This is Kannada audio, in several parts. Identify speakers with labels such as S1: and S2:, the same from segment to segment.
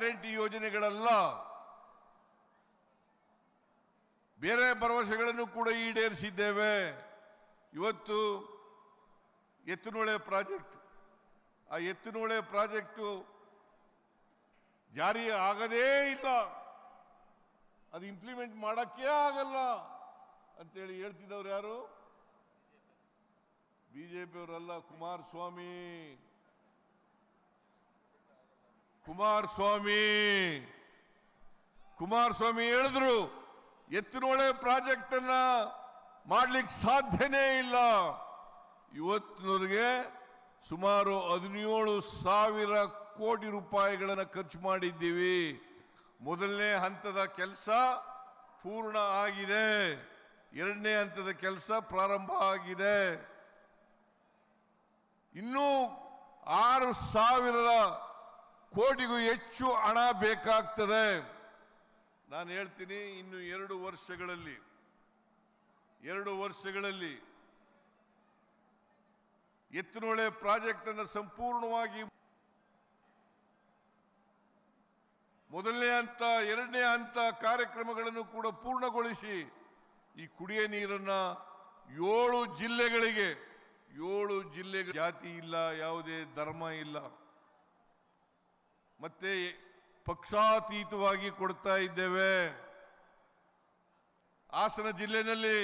S1: ಗ್ಯಾರಂಟಿ ಯೋಜನೆಗಳಲ್ಲ ಬೇರೆ ಭರವಸೆಗಳನ್ನು ಕೂಡ ಈಡೇರಿಸಿದ್ದೇವೆ. ಇವತ್ತು ಎತ್ತುನೊಳೆ ಪ್ರಾಜೆಕ್ಟ್. ಆ ಎತ್ತುನೊಳೆ ಪ್ರಾಜೆಕ್ಟು ಜಾರಿ ಆಗದೇ ಇಲ್ಲ. ಅದು ಇಂಪ್ಲಿಮೆಂಟ್ ಮಾಡಕ್ಕೆ ಆಗಲ್ಲ ಅಂತೇಳಿ ಹೇಳ್ತಿದ್ದವ್ರು ಯಾರು? ಬಿಜೆಪಿಯವರಲ್ಲ ಕುಮಾರಸ್ವಾಮಿ. ಕುಮಾರಸ್ವಾಮಿ. ಕುಮಾರಸ್ವಾಮಿ ಹೇಳಿದ್ರು ಎತ್ತಿನೊಳೆ ಪ್ರಾಜೆಕ್ಟ್ ಅನ್ನ ಮಾಡ್ಲಿಕ್ಕೆ ಸಾಧ್ಯನೇ ಇಲ್ಲ. ಇವತ್ತಿನವರಿಗೆ ಸುಮಾರು ಹದಿನೇಳು ಸಾವಿರ ಕೋಟಿ ರೂಪಾಯಿಗಳನ್ನು ಖರ್ಚು ಮಾಡಿದ್ದೀವಿ. ಮೊದಲನೇ ಹಂತದ ಕೆಲಸ ಪೂರ್ಣ ಆಗಿದೆ. ಎರಡನೇ ಹಂತದ ಕೆಲಸ ಪ್ರಾರಂಭ ಆಗಿದೆ. ಇನ್ನೂ ಆರು ಸಾವಿರದ ಕೋಟಿಗೂ ಹೆಚ್ಚು ಹಣ ಬೇಕಾಗ್ತದೆ. ನಾನು ಹೇಳ್ತೀನಿ ಇನ್ನು ಎರಡು ವರ್ಷಗಳಲ್ಲಿ ಎರಡು ವರ್ಷಗಳಲ್ಲಿ ಎತ್ತಿನೊಳೆ ಪ್ರಾಜೆಕ್ಟ್ ಅನ್ನು ಸಂಪೂರ್ಣವಾಗಿ ಮೊದಲನೇ ಹಂತ, ಎರಡನೇ ಹಂತ ಕಾರ್ಯಕ್ರಮಗಳನ್ನು ಕೂಡ ಪೂರ್ಣಗೊಳಿಸಿ ಈ ಕುಡಿಯ ನೀರನ್ನ ಏಳು ಜಿಲ್ಲೆಗಳಿಗೆ, ಏಳು ಜಿಲ್ಲೆಗಳ ಜಾತಿ ಇಲ್ಲ, ಯಾವುದೇ ಧರ್ಮ ಇಲ್ಲ. ಮತ್ತೆ ಪಕ್ಷಾತೀತವಾಗಿ ಕೊಡ್ತಾ ಇದ್ದೇವೆ. ಹಾಸನ ಜಿಲ್ಲೆಯಲ್ಲಿ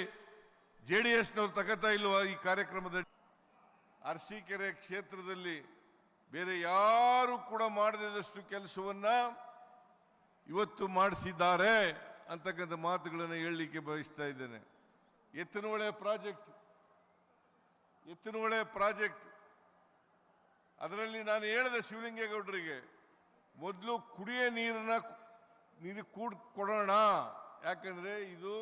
S1: ಜೆ ಡಿ ಎಸ್ನವ್ರು ತಗತಾ ಇಲ್ವಾ ಈ ಕಾರ್ಯಕ್ರಮದಲ್ಲಿ ಅರಸೀಕೆರೆ ಕ್ಷೇತ್ರದಲ್ಲಿ ಬೇರೆ ಯಾರು ಕೂಡ ಮಾಡದಿದ್ದಷ್ಟು ಕೆಲಸವನ್ನ ಇವತ್ತು ಮಾಡಿಸಿದ್ದಾರೆ ಅಂತಕ್ಕಂಥ ಮಾತುಗಳನ್ನು ಹೇಳಲಿಕ್ಕೆ ಬಯಸ್ತಾ ಇದ್ದೇನೆ. Yettinahole project Yettinahole project. ಅದರಲ್ಲಿ ನಾನು ಹೇಳಿದೆ ಶಿವಲಿಂಗೇಗೌಡರಿಗೆ ಮೊದಲು ಕುಡಿಯ ನೀರನ್ನ ನೀರು ಕೂಡ ಕೊಡೋಣ. ಯಾಕಂದ್ರೆ ಇದು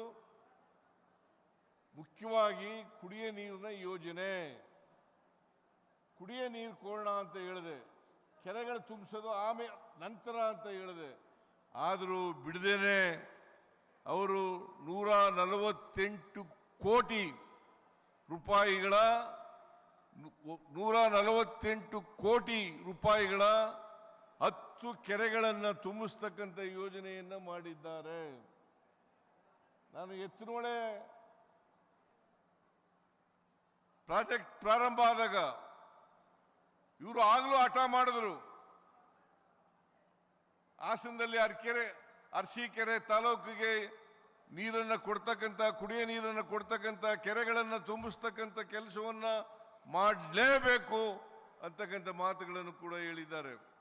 S1: ಮುಖ್ಯವಾಗಿ ಕುಡಿಯ ನೀರಿನ ಯೋಜನೆ. ಕುಡಿಯ ನೀರು ಕೊಡೋಣ ಅಂತ ಹೇಳಿದೆ. ಕೆರೆಗಳು ತುಂಬಿಸೋದು ಆಮೇಲೆ ನಂತರ ಅಂತ ಹೇಳಿದೆ. ಆದರೂ ಬಿಡದೇನೆ ಅವರು ನೂರ ನಲವತ್ತೆಂಟು ಕೋಟಿ ರೂಪಾಯಿಗಳ ನೂರ ನಲವತ್ತೆಂಟು ಕೋಟಿ ರೂಪಾಯಿಗಳ ಹತ್ತು ಕೆರೆಗಳನ್ನು ತುಂಬಿಸ್ತಕ್ಕಂಥ ಯೋಜನೆಯನ್ನ ಮಾಡಿದ್ದಾರೆ. ನಾನು ಎತ್ತಿನೊಳೆ ಪ್ರಾಜೆಕ್ಟ್ ಪ್ರಾರಂಭ ಆದಾಗ ಇವರು ಆಗಲೂ ಹಠ ಮಾಡಿದ್ರು. ಹಾಸನದಲ್ಲಿ ಅರ್ಕೆರೆ ಅರಸೀಕೆರೆ ತಾಲೂಕಿಗೆ ನೀರನ್ನು ಕೊಡ್ತಕ್ಕಂಥ, ಕುಡಿಯ ನೀರನ್ನು ಕೊಡ್ತಕ್ಕಂಥ ಕೆರೆಗಳನ್ನು ತುಂಬಿಸ್ತಕ್ಕಂಥ ಕೆಲಸವನ್ನ ಮಾಡಲೇಬೇಕು ಅಂತಕ್ಕಂಥ ಮಾತುಗಳನ್ನು ಕೂಡ ಹೇಳಿದ್ದಾರೆ.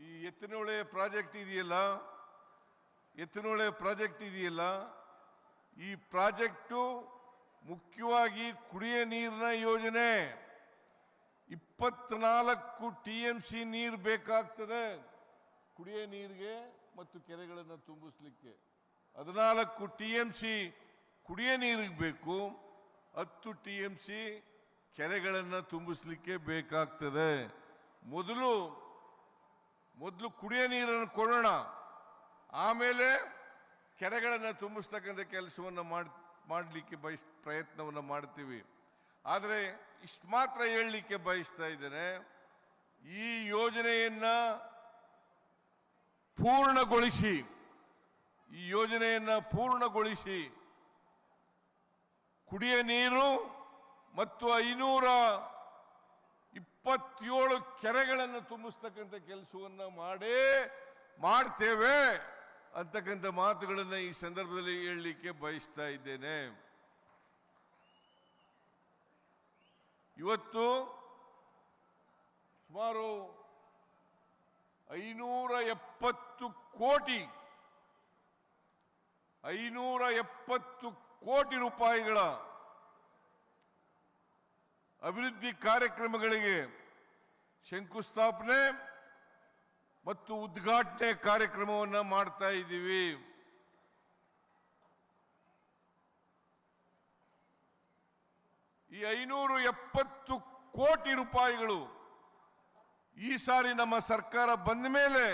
S1: ಈ ಎತ್ತಿನೊಳೆ ಪ್ರಾಜೆಕ್ಟ್ ಇದೆಯಲ್ಲ? ಎತ್ತಿನೊಳೆ ಪ್ರಾಜೆಕ್ಟ್ ಇದೆಯಲ್ಲ? ಈ ಪ್ರಾಜೆಕ್ಟು ಮುಖ್ಯವಾಗಿ ಕುಡಿಯ ನೀರಿನ ಯೋಜನೆ. ಇಪ್ಪತ್ನಾಲ್ಕು ಟಿ ಎಂ ಸಿ ನೀರು ಬೇಕಾಗ್ತದೆ. ಕುಡಿಯ ನೀರಿಗೆ ಮತ್ತು ಕೆರೆಗಳನ್ನು ತುಂಬಿಸ್ಲಿಕ್ಕೆ. ಹದಿನಾಲ್ಕು ಟಿ ಎಂ ಸಿ ಕುಡಿಯ ನೀರಿಗೆ ಬೇಕು. ಹತ್ತು ಟಿ ಎಂ ಸಿ ಕೆರೆಗಳನ್ನು ತುಂಬಿಸ್ಲಿಕ್ಕೆ ಬೇಕಾಗ್ತದೆ. ಮೊದಲು ಮೊದಲು ಕುಡಿಯ ನೀರನ್ನು ಕೊಡೋಣ. ಆಮೇಲೆ ಕೆರೆಗಳನ್ನು ತುಂಬಿಸ್ತಕ್ಕಂಥ ಕೆಲಸವನ್ನು ಮಾಡ್, ಮಾಡಲಿಕ್ಕೆ ಬಯಸ್, ಪ್ರಯತ್ನವನ್ನು ಮಾಡ್ತೀವಿ. ಆದರೆ ಇಷ್ಟು ಮಾತ್ರ ಹೇಳಲಿಕ್ಕೆ ಬಯಸ್ತಾ ಇದ್ದೇನೆ, ಈ ಯೋಜನೆಯನ್ನು ಪೂರ್ಣಗೊಳಿಸಿ, ಈ ಯೋಜನೆಯನ್ನು ಪೂರ್ಣಗೊಳಿಸಿ ಕುಡಿಯ ನೀರು ಮತ್ತು ಐನೂರ ಇಪ್ಪತ್ತೇಳು ಕೆರೆಗಳನ್ನು ತುಂಬಿಸ್ತಕ್ಕಂಥ ಕೆಲಸವನ್ನು ಮಾಡೇ ಮಾಡ್ತೇವೆ ಅಂತಕ್ಕಂಥ ಮಾತುಗಳನ್ನು ಈ ಸಂದರ್ಭದಲ್ಲಿ ಹೇಳಲಿಕ್ಕೆ ಬಯಸ್ತಾ ಇದ್ದೇನೆ. ಇವತ್ತು ಸುಮಾರು ಐನೂರ ಎಪ್ಪತ್ತು ಕೋಟಿ, ಐನೂರ ಎಪ್ಪತ್ತು ಕೋಟಿ ರೂಪಾಯಿಗಳ ಅಭಿವೃದ್ಧಿ ಕಾರ್ಯಕ್ರಮಗಳಿಗೆ ಶಂಕುಸ್ಥಾಪನೆ ಮತ್ತು ಉದ್ಘಾಟನೆ ಕಾರ್ಯಕ್ರಮವನ್ನು ಮಾಡ್ತಾ ಇದ್ದೀವಿ. ಈ ಐನೂರು ಎಪ್ಪತ್ತು ಕೋಟಿ ರೂಪಾಯಿಗಳು ಈ ಸಾರಿ ನಮ್ಮ ಸರ್ಕಾರ ಬಂದ ಮೇಲೆ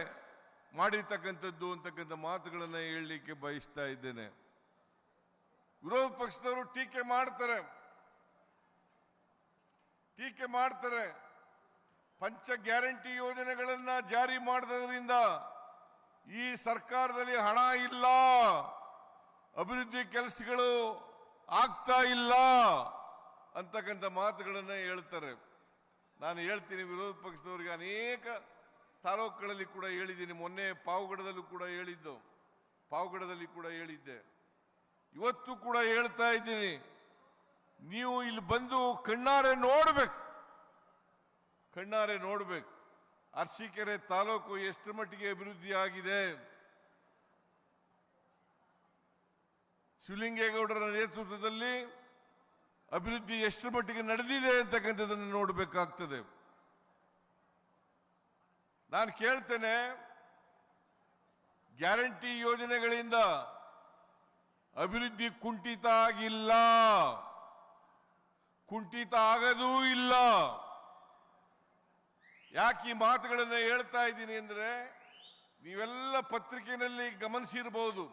S1: ಮಾಡಿರ್ತಕ್ಕಂಥದ್ದು ಅಂತಕ್ಕಂಥ ಮಾತುಗಳನ್ನು ಹೇಳಲಿಕ್ಕೆ ಬಯಸ್ತಾ ಇದ್ದೇನೆ. ವಿರೋಧ ಪಕ್ಷದವರು ಟೀಕೆ ಮಾಡ್ತಾರೆ. ಟೀಕೆ ಮಾಡ್ತಾರೆ. ಪಂಚ ಗ್ಯಾರಂಟಿ ಯೋಜನೆಗಳನ್ನು ಜಾರಿ ಮಾಡಿದ್ರಿಂದ ಈ ಸರ್ಕಾರದಲ್ಲಿ ಹಣ ಇಲ್ಲ, ಅಭಿವೃದ್ಧಿ ಕೆಲಸಗಳು ಆಗ್ತಾ ಇಲ್ಲ ಅಂತಕ್ಕಂಥ ಮಾತುಗಳನ್ನು ಹೇಳ್ತಾರೆ. ನಾನು ಹೇಳ್ತೀನಿ ವಿರೋಧ ಪಕ್ಷದವರಿಗೆ ಅನೇಕ ತಾಲೂಕುಗಳಲ್ಲಿ ಕೂಡ ಹೇಳಿದ್ದೀನಿ, ಮೊನ್ನೆ ಪಾವಗಡದಲ್ಲೂ ಕೂಡ ಹೇಳಿದ್ದು, ಪಾವಗಡದಲ್ಲಿ ಕೂಡ ಹೇಳಿದ್ದೆ. ಇವತ್ತು ಕೂಡ ಹೇಳ್ತಾ ಇದ್ದೀನಿ, ನೀವು ಇಲ್ಲಿ ಬಂದು ಕಣ್ಣಾರೆ ನೋಡ್ಬೇಕು. ಕಣ್ಣಾರೆ ನೋಡಬೇಕು. ಅರ್ಶಿಕೆರೆ ತಾಲೂಕು ಎಷ್ಟು ಮಟ್ಟಿಗೆ ಅಭಿವೃದ್ಧಿ ಆಗಿದೆ? ಶಿವಲಿಂಗೇಗೌಡರ ನೇತೃತ್ವದಲ್ಲಿ ಅಭಿವೃದ್ಧಿ ಎಷ್ಟು ಮಟ್ಟಿಗೆ ನಡೆದಿದೆ ಅಂತಕ್ಕಂಥದ್ದನ್ನು ನೋಡಬೇಕಾಗ್ತದೆ. ನಾನು ಕೇಳ್ತೇನೆ, ಗ್ಯಾರಂಟಿ ಯೋಜನೆಗಳಿಂದ ಅಭಿವೃದ್ಧಿ ಕುಂಠಿತ ಆಗಿಲ್ಲ. ಕುಂಠಿತ ಆಗದೂ ಇಲ್ಲ. ಯಾಕೆ ಈ ಮಾತುಗಳನ್ನು ಹೇಳ್ತಾ ಇದ್ದೀನಿ ಅಂದರೆ ನೀವೆಲ್ಲ ಪತ್ರಿಕೆಯಲ್ಲಿ ಗಮನಿಸಿರ್ಬೋದು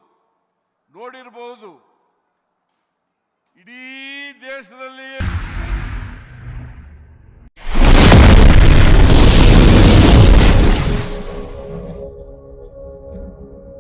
S1: ನೋಡಿರಬಹುದು